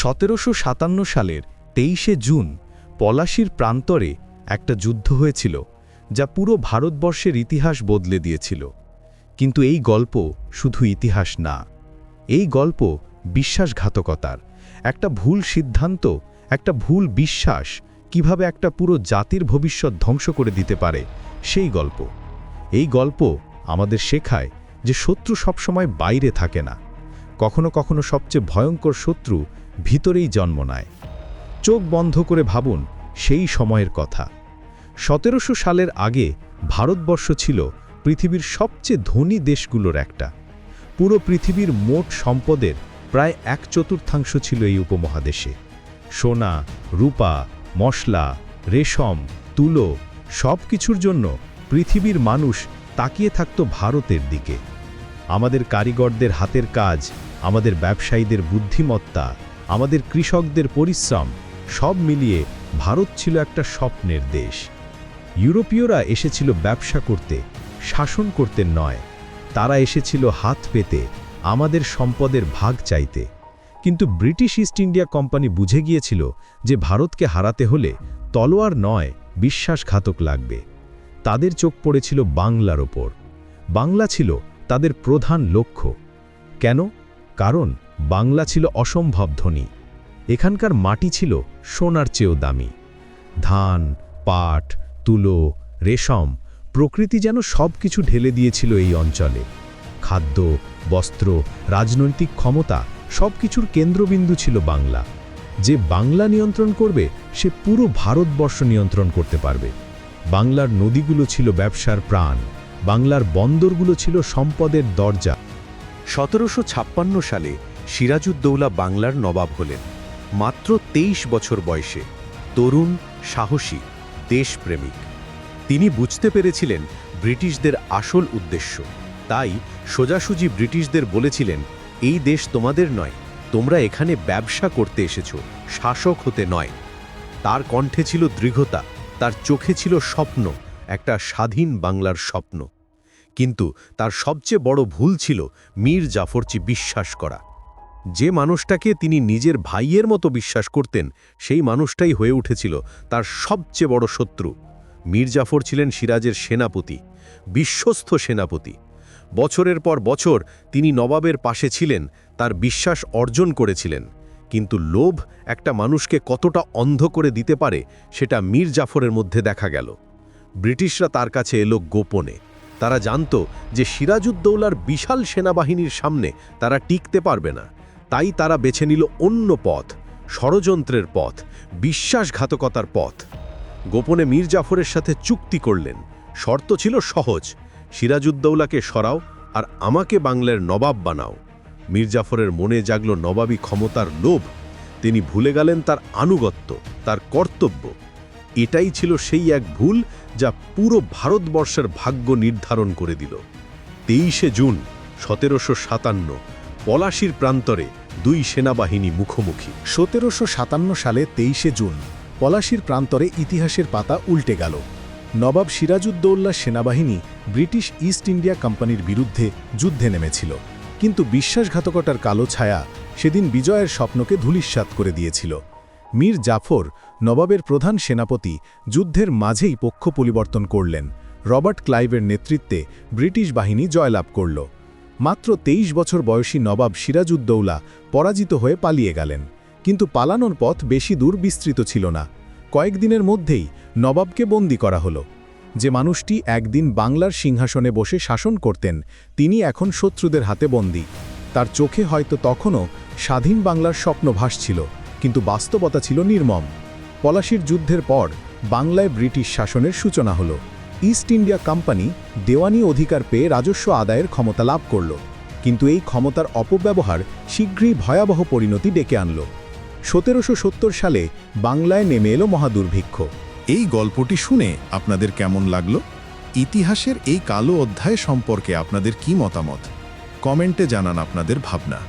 সতেরোশো সাতান্ন সালের তেইশে জুন পলাশির প্রান্তরে একটা যুদ্ধ হয়েছিল, যা পুরো ভারতবর্ষের ইতিহাস বদলে দিয়েছিল। কিন্তু এই গল্প শুধু ইতিহাস না, এই গল্প বিশ্বাসঘাতকতার, একটা ভুল সিদ্ধান্ত, একটা ভুল বিশ্বাস কীভাবে একটা পুরো জাতির ভবিষ্যৎ ধ্বংস করে দিতে পারে, সেই গল্প। এই গল্প আমাদের শেখায় যে শত্রু সবসময় বাইরে থাকে না, কখনো কখনো সবচেয়ে ভয়ঙ্কর শত্রু ভিতরেই জন্ম নেয়। চোখ বন্ধ করে ভাবুন, সেই সময়ের কথা। সতেরোশো সালের আগে ভারতবর্ষ ছিল পৃথিবীর সবচেয়ে ধনী দেশগুলোর একটা। পুরো পৃথিবীর মোট সম্পদের প্রায় এক চতুর্থাংশ ছিল এই উপমহাদেশে। সোনা, রূপা, মশলা, রেশম, তুলো সব কিছুর জন্য পৃথিবীর মানুষ তাকিয়ে থাকত ভারতের দিকে। আমাদের কারিগরদের হাতের কাজ, আমাদের ব্যবসায়ীদের বুদ্ধিমত্তা আমাদের কৃষকদের পরিশ্রম সব মিলিয়ে ভারত ছিল একটা স্বপ্নের দেশ। ইউরোপীয়রা এসেছিল ব্যবসা করতে, শাসন করতে নয়। তারা এসেছিল হাত পেতে, আমাদের সম্পদের ভাগ চাইতে। কিন্তু ব্রিটিশ ইস্ট ইন্ডিয়া কোম্পানি বুঝে গিয়েছিল যে ভারতকে হারাতে হলে তলোয়ার নয়, বিশ্বাসঘাতক লাগবে। তাদের চোখ পড়েছিল বাংলার ওপর। বাংলা ছিল তাদের প্রধান লক্ষ্য। কেন? কারণ বাংলা ছিল অসম্ভব ধনী। এখানকার মাটি ছিল সোনার চেয়েও দামি। ধান, পাট, তুলো, রেশম প্রকৃতি যেন সব কিছু ঢেলে দিয়েছিল এই অঞ্চলে। খাদ্য, বস্ত্র, রাজনৈতিক ক্ষমতা সব কিছুর কেন্দ্রবিন্দু ছিল বাংলা। যে বাংলা নিয়ন্ত্রণ করবে, সে পুরো ভারতবর্ষ নিয়ন্ত্রণ করতে পারবে। বাংলার নদীগুলো ছিল ব্যবসার প্রাণ। বাংলার বন্দরগুলো ছিল সম্পদের দরজা। সতেরোশো ছাপ্পান্ন সালে সিরাজউদ্দৌলা বাংলার নবাব হলেন। মাত্র তেইশ বছর বয়সে তরুণ, সাহসী, দেশপ্রেমিক। তিনি বুঝতে পেরেছিলেন ব্রিটিশদের আসল উদ্দেশ্য। তাই সোজাসুজি ব্রিটিশদের বলেছিলেন, এই দেশ তোমাদের নয়, তোমরা এখানে ব্যবসা করতে এসেছ, শাসক হতে নয়। তার কণ্ঠে ছিল দৃঢ়তা, তার চোখে ছিল স্বপ্ন, একটা স্বাধীন বাংলার স্বপ্ন। কিন্তু তার সবচেয়ে বড় ভুল ছিল মীর জাফরচি বিশ্বাস করা। যে মানুষটাকে তিনি নিজের ভাইয়ের মতো বিশ্বাস করতেন, সেই মানুষটাই হয়ে উঠেছিল তার সবচেয়ে বড় শত্রু। মীর জাফর ছিলেন সিরাজের সেনাপতি, বিশ্বস্ত সেনাপতি। বছরের পর বছর তিনি নবাবের পাশে ছিলেন, তার বিশ্বাস অর্জন করেছিলেন। কিন্তু লোভ একটা মানুষকে কতটা অন্ধ করে দিতে পারে, সেটা মীর জাফরের মধ্যে দেখা গেল। ব্রিটিশরা তার কাছে এলো গোপনে। তারা জানত যে সিরাজউদ্দৌলার বিশাল সেনাবাহিনীর সামনে তারা টিকতে পারবে না। তাই তারা বেছে নিল অন্য পথ, ষড়যন্ত্রের পথ, বিশ্বাসঘাতকতার পথ। গোপনে মীর জাফরের সাথে চুক্তি করলেন। শর্ত ছিল সহজ, সিরাজউদ্দৌলাকে সরাও আর আমাকে বাংলার নবাব বানাও। মীর জাফরের মনে জাগল নবাবী ক্ষমতার লোভ। তিনি ভুলে গেলেন তার আনুগত্য, তার কর্তব্য। এটাই ছিল সেই এক ভুল যা পুরো ভারতবর্ষের ভাগ্য নির্ধারণ করে দিল। তেইশে জুন, সতেরোশো সাতান্ন, পলাশির প্রান্তরে দুই সেনাবাহিনী মুখোমুখি। সতেরোশো সাতান্ন সালে তেইশে জুন পলাশির প্রান্তরে ইতিহাসের পাতা উল্টে গেল। নবাব সিরাজউদ্দৌল্লা সেনাবাহিনী ব্রিটিশ ইস্ট ইন্ডিয়া কোম্পানির বিরুদ্ধে যুদ্ধে নেমেছিল। কিন্তু বিশ্বাসঘাতকতার কালো ছায়া সেদিন বিজয়ের স্বপ্নকে ধূলিস্যাৎ করে দিয়েছিল। মীর জাফর, নবাবের প্রধান সেনাপতি, যুদ্ধের মাঝেই পক্ষ পরিবর্তন করলেন। রবার্ট ক্লাইভের নেতৃত্বে ব্রিটিশ বাহিনী জয়লাভ করল। মাত্র তেইশ বছর বয়সী নবাব সিরাজউদ্দৌলা পরাজিত হয়ে পালিয়ে গেলেন। কিন্তু পালানোর পথ বেশি দূর বিস্তৃত ছিল না। কয়েকদিনের মধ্যেই নবাবকে বন্দি করা হলো। যে মানুষটি একদিন বাংলার সিংহাসনে বসে শাসন করতেন, তিনি এখন শত্রুদের হাতে বন্দী। তার চোখে হয়তো তখনও স্বাধীন বাংলার স্বপ্ন ভাসছিল কিন্তু বাস্তবতা ছিল নির্মম। পলাশির যুদ্ধের পর বাংলায় ব্রিটিশ শাসনের সূচনা হলো। ইস্ট ইন্ডিয়া কোম্পানি দেওয়ানি অধিকার পেয়ে রাজস্ব আদায়ের ক্ষমতা লাভ করল। কিন্তু এই ক্ষমতার অপব্যবহার শীঘ্রই ভয়াবহ পরিণতি ডেকে আনল। সতেরোশো সত্তর সালে বাংলায় নেমে এলো মহাদুর্ভিক্ষ। এই গল্পটি শুনে আপনাদের কেমন লাগল? ইতিহাসের এই কালো অধ্যায় সম্পর্কে আপনাদের কি মতামত? কমেন্টে জানান আপনাদের ভাবনা।